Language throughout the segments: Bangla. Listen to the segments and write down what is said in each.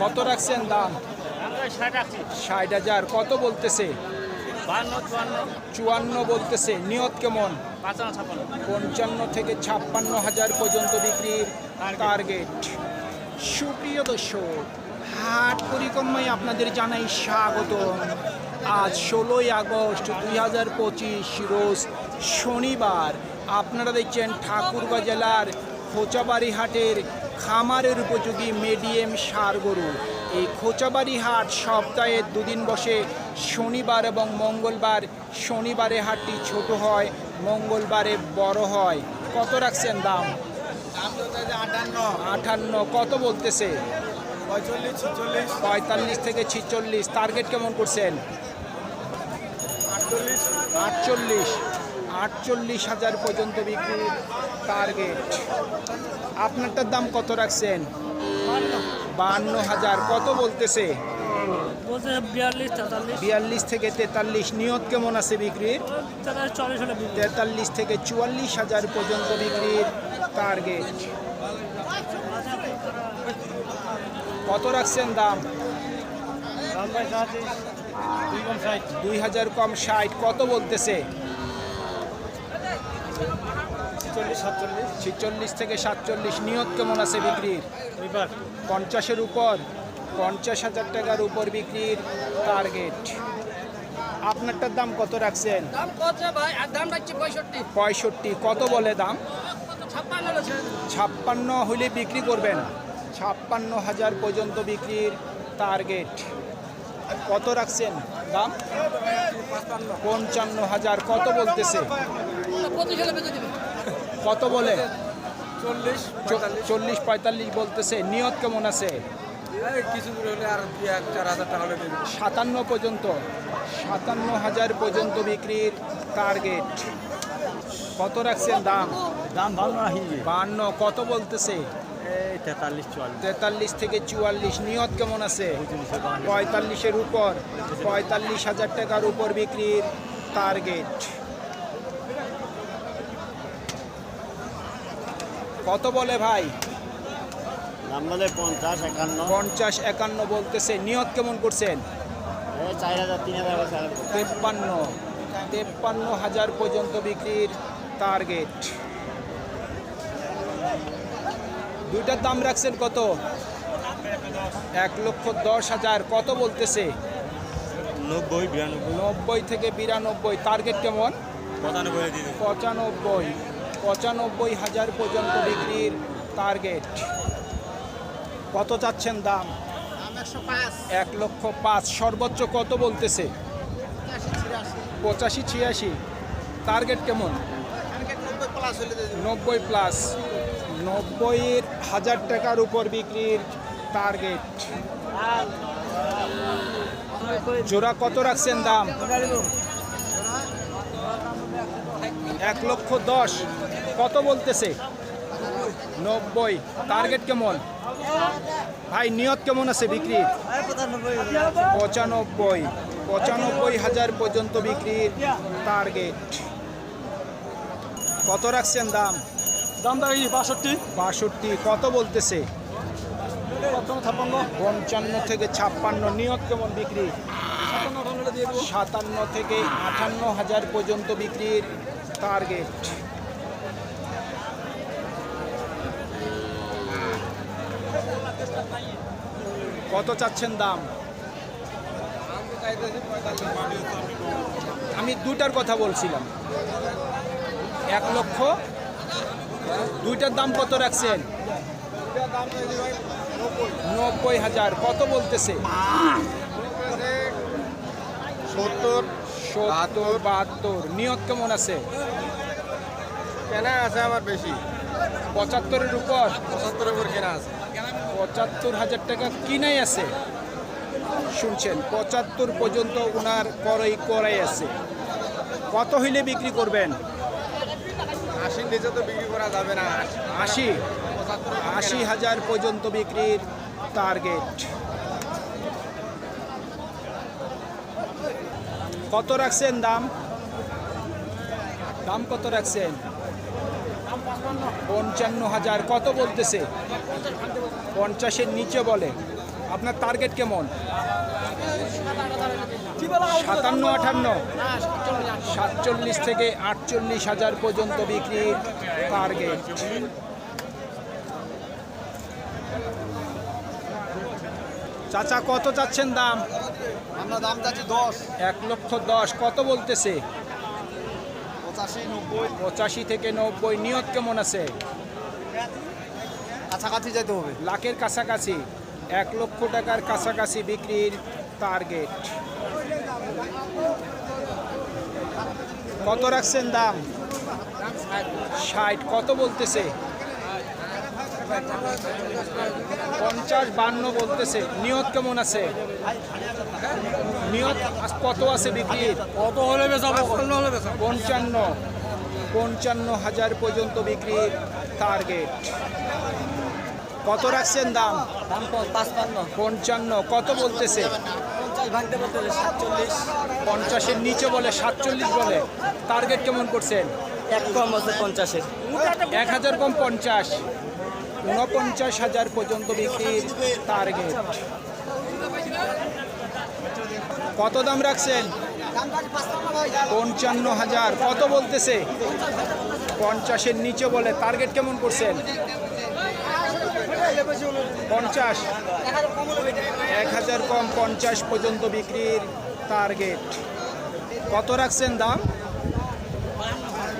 কত রাখছেন দাম? ষাট হাজার। কত বলতেছে? চুয়ান্ন। বলতেছে। নিয়ত কেমন? পঞ্চান্ন থেকে ছাপ্পান্ন হাজার পর্যন্ত বিক্রির টার্গেট সুপ্রিয় দর্শক হাট পরিক্রমায় আপনাদের জানাই স্বাগত আজ ষোলোই আগস্ট দুই হাজার পঁচিশ রোজ শনিবার। আপনারা দেখছেন ঠাকুরগাঁ জেলার খোঁচাবাড়ি হাটের খামারের উপযোগী মিডিয়াম সার গরু। এই খোঁচাবাড়ি হাট সপ্তাহে দুদিন বসে। শনিবার এবং মঙ্গলবার শনিবারে হাটটি ছোট হয় মঙ্গলবারে বড় হয়। কত রাখছেন দাম? আটান্ন। কত বলতেছে? পঁয়তাল্লিশ থেকে ছিচল্লিশ টার্গেট কেমন করছেন? আটচল্লিশ। আটচল্লিশ। আটচল্লিশ হাজার পর্যন্ত বিক্রির টার্গেট আপনারটার দাম কত রাখছেন? বাহান্ন হাজার। কত বলতেছে? বিয়াল্লিশ থেকে তেতাল্লিশ। নিয়ত কেমন আছে বিক্রির? তেতাল্লিশ থেকে চুয়াল্লিশ হাজার পর্যন্ত বিক্রির টার্গেট কত রাখছেন দাম? দুই হাজার কম ষাট। কত বলতেছে? সাতচল্লিশ ছিচল্লিশ থেকে সাতচল্লিশ নিয়ত কেমন আছে বিক্রির? এবার। পঞ্চাশের উপর পঞ্চাশ হাজার টাকার উপর বিক্রির টার্গেট আপনারটার দাম কত রাখছেন? দাম কত ভাই? আর দাম রাখছি পঁয়ষট্টি। কত বলে দাম? ছাপ্পান্ন হলে বিক্রি করবেন ছাপ্পান্ন হাজার পর্যন্ত বিক্রির টার্গেট কত রাখছেন দাম? পঞ্চান্ন হাজার কত বলতেছে পঁচিশ হলে বেঁচে দেবে কত বলে? চল্লিশ চল্লিশ পঁয়তাল্লিশ বলতেছে। নিয়ত কেমন আছে? কিছু দূর হলে আর দুই এক চার হাজার টাকা হলে সাতান্ন পর্যন্ত। সাতান্ন হাজার পর্যন্ত বিক্রির টার্গেট কত রাখছেন দাম? দাম ভালো বান্ন কত বলতেছে? তেতাল্লিশ চুয়াল্লিশ। তেতাল্লিশ থেকে চুয়াল্লিশ। নিয়ত কেমন আছে? পঁয়তাল্লিশের উপর। পঁয়তাল্লিশ হাজার টাকার উপর বিক্রির টার্গেট কত বলে ভাই? দাম বলে পঞ্চাশ একান্ন। পঞ্চাশ একান্ন বলতেছে। নিয়ত কেমন করছেন? চার হাজার তিন হাজার তেপ্পান্ন। তেপ্পান্ন হাজার পর্যন্ত বিক্রির টার্গেট দুইটার দাম রাখছেন কত? এক লক্ষ দশ হাজার। কত বলতেছে? নব্বই বিরানব্বই। নব্বই থেকে বিরানব্বই। টার্গেট কেমন? পঁচানব্বই পঁচানব্বই। পঁচানব্বই হাজার পর্যন্ত বিক্রির টার্গেট কত চাচ্ছেন দাম? এক লক্ষ পাঁচ। সর্বোচ্চ কত বলতেছে? পঁচাশি ছিয়াশি। টার্গেট কেমন? নব্বই প্লাস নব্বই হাজার টাকার উপর বিক্রির টার্গেট জোড়া কত রাখছেন দাম? এক লক্ষ দশ। কত বলতেছে? নব্বই। টার্গেট কেমন? ভাই নিয়ত কেমন আছে বিক্রির পঁচানব্বই। পঁচানব্বই হাজার পর্যন্ত বিক্রির টার্গেট কত রাখছেন দাম? দাম দাঁড়িয়ে বাষট্টি। বাষট্টি। কত বলতেছে? পঞ্চান্ন পঞ্চান্ন থেকে ছাপ্পান্ন। নিয়ত কেমন বিক্রি? সাতান্ন থেকে আটান্ন হাজার পর্যন্ত বিক্রির টার্গেট কত চাচ্ছেন দাম? আমি দুটার কথা বলছিলাম। এক লক্ষ। দুইটার দাম কত রাখছেন? নব্বই হাজার। কত বলতেছে? সত্তর। সত্তর বাহাত্তর নিয়ত কেমন আছে? কেনা আছে আমার বেশি। পঁচাত্তরের উপর? পঁচাত্তরের উপর কেনা আছে। পঁচাত্তর হাজার টাকা কিনাই আছে। শুনছেন পঁচাত্তর পর্যন্ত ওনার করই করাই আছে। কত হইলে বিক্রি করবেন? আশির নিচে তো বিক্রি করা যাবে না। আশি? আশি হাজার পর্যন্ত বিক্রির টার্গেট কত রাখছেন দাম? দাম কত রাখছেন? পঞ্চান্ন হাজার, কত বলতেছে? পঞ্চাশের নিচে বলে। আপনার টার্গেট কেমন? সাতান্ন আটান্ন সাতচল্লিশ থেকে আটচল্লিশ হাজার পর্যন্ত বিক্রির টার্গেট চাচা কত চাচ্ছেন দাম? আমরা দাম যাচ্ছি দশ। এক লক্ষ দশ কত বলতেছে? পঁচাশি নব্বই। পঁচাশি থেকে নব্বই নিয়ত কেমন আছে? কাছাকাছি যেতে হবে। লাখের কাছাকাছি এক লক্ষ টাকার কাছাকাছি বিক্রির টার্গেট কত রাখছেন দাম? ষাট কত বলতেছে? পঞ্চাশ বান্ন বলতেছে। নিয়ত কেমন আছে? নিয়ত কত আছে বিক্রির কত হলে পঞ্চান্ন পঞ্চান্ন। হাজার পর্যন্ত বিক্রির টার্গেট কত রাখছেন দাম? দাম পাঁচপান্ন। পঞ্চান্ন। কত বলতেছে? পঞ্চাশের নিচে বলে সাতচল্লিশ বলে। টার্গেট কেমন করছেন? এক কম আছে পঞ্চাশের। এক হাজার কম পঞ্চাশ। ঊনপঞ্চাশ হাজার পর্যন্ত বিক্রির টার্গেট কত দাম রাখছেন? পঞ্চান্ন হাজার। কত বলতেছে? পঞ্চাশের নিচে বলে টার্গেট কেমন করছেন? পঞ্চাশ। এক হাজার কম পঞ্চাশ পর্যন্ত বিক্রির টার্গেট কত রাখছেন দাম?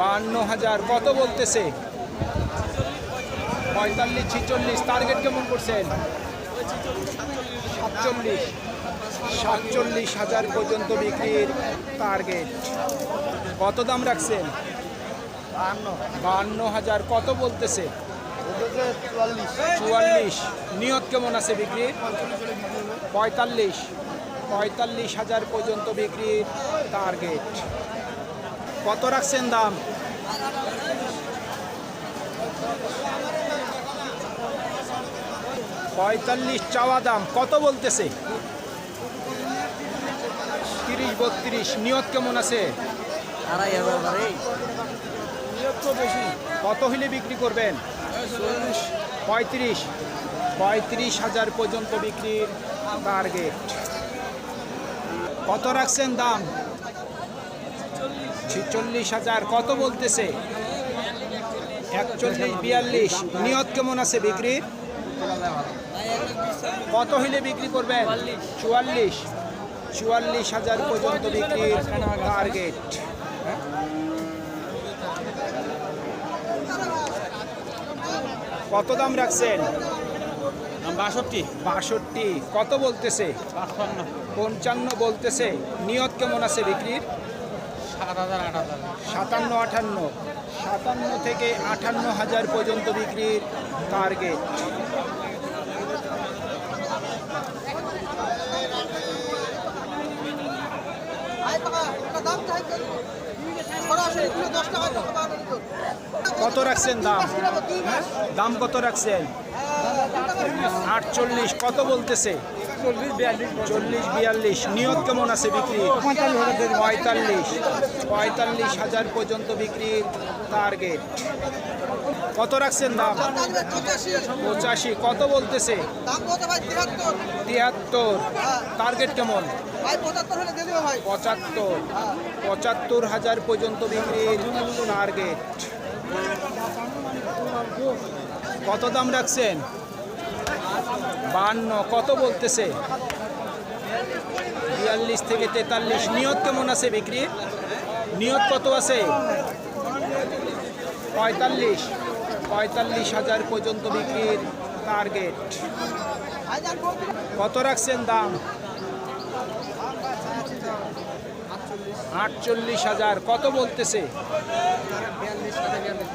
বান্ন হাজার। কত বলতেছে? পঁয়তাল্লিশ ছিচল্লিশ টার্গেট কেমন করছেন? সাতচল্লিশ। সাতচল্লিশ হাজার পর্যন্ত বিক্রির টার্গেট কত দাম রাখছেন? বাহান্ন। হাজার। কত বলতেছে? চুয়াল্লিশ। নিয়ত কেমন আছে বিক্রি পঁয়তাল্লিশ। পঁয়তাল্লিশ হাজার পর্যন্ত বিক্রির টার্গেট কত রাখছেন দাম? পঁয়তাল্লিশ চাওয়া দাম কত বলতেছে? তিরিশ বত্রিশ নিয়ত কেমন আছে? আড়াই হাজার বাড়ি কত হইলে বিক্রি করবেন? পঁয়ত্রিশ। পঁয়ত্রিশ হাজার পর্যন্ত বিক্রির টার্গেট কত রাখছেন দাম? ছিচল্লিশ হাজার কত বলতেছে? একচল্লিশ বিয়াল্লিশ। নিয়ত কেমন আছে বিক্রির? কত হইলে বিক্রি করবেন? চুয়াল্লিশ। চুয়াল্লিশ হাজার পর্যন্ত বিক্রির টার্গেট কত দাম রাখছেন? বাষট্টি। বাষট্টি। কত বলতেছে? পঞ্চান্ন বলতেছে। নিয়ত কেমন আছে বিক্রির সাত হাজার আট হাজার সাতান্ন, আটান্ন। সাতান্ন থেকে আটান্ন হাজার পর্যন্ত বিক্রির টার্গেট কত রাখছেন দাম? দাম কত রাখছেন? আটচল্লিশ। কত বলতেছে? চল্লিশ, বিয়াল্লিশ নিয়ত কেমন আছে বিক্রি? পঁয়তাল্লিশ। পঁয়তাল্লিশ হাজার পর্যন্ত বিক্রির টার্গেট কত রাখছেন দাম? পঁচাশি। কত বলতেছে? তিয়াত্তর। টার্গেট কেমন? পঁচাত্তর। পঁচাত্তর হাজার পর্যন্ত বিক্রির টার্গেট কত দাম রাখছেন? বান্ন, কত বলতেছে? বিয়াল্লিশ থেকে তেতাল্লিশ। নিয়ত কেমন আছে বিক্রির নিয়ত কত আছে? পঁয়তাল্লিশ। পঁয়তাল্লিশ হাজার পর্যন্ত বিক্রির টার্গেট কত রাখছেন দাম? আটচল্লিশ হাজার। কত বলতেছে?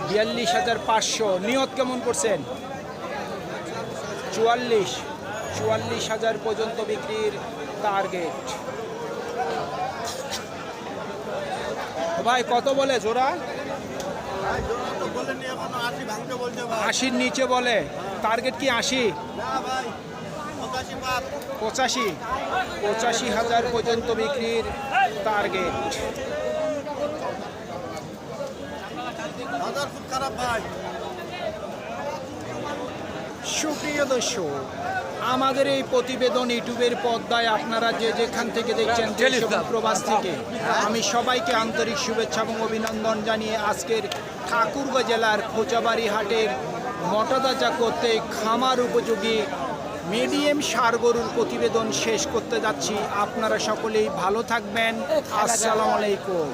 বিয়াল্লিশ হাজার পাঁচশো। নিয়ত কেমন করছেন? চুয়াল্লিশ চুয়াল্লিশ হাজার পর্যন্ত বিক্রির টার্গেট ভাই, কত বলে জোড়া? আশির নিচে বলে। টার্গেট কি আশি? পঁচাশি। পঁচাশি হাজার পর্যন্ত বিক্রির টার্গেট সুপ্রিয় দর্শক আমাদের এই প্রতিবেদন ইউটিউবের পর্দায় আপনারা যে যেখান থেকে দেখছেন প্রবাস থেকে আমি সবাইকে আন্তরিক শুভেচ্ছা এবং অভিনন্দন জানিয়ে আজকের ঠাকুরগাঁ জেলার খোঁচাবাড়ি হাটের মটতাজা করতে খামার উপযোগী মিডিয়াম সার গরুর প্রতিবেদন শেষ করতে যাচ্ছি। আপনারা সকলেই ভালো থাকবেন। আসসালামু আলাইকুম।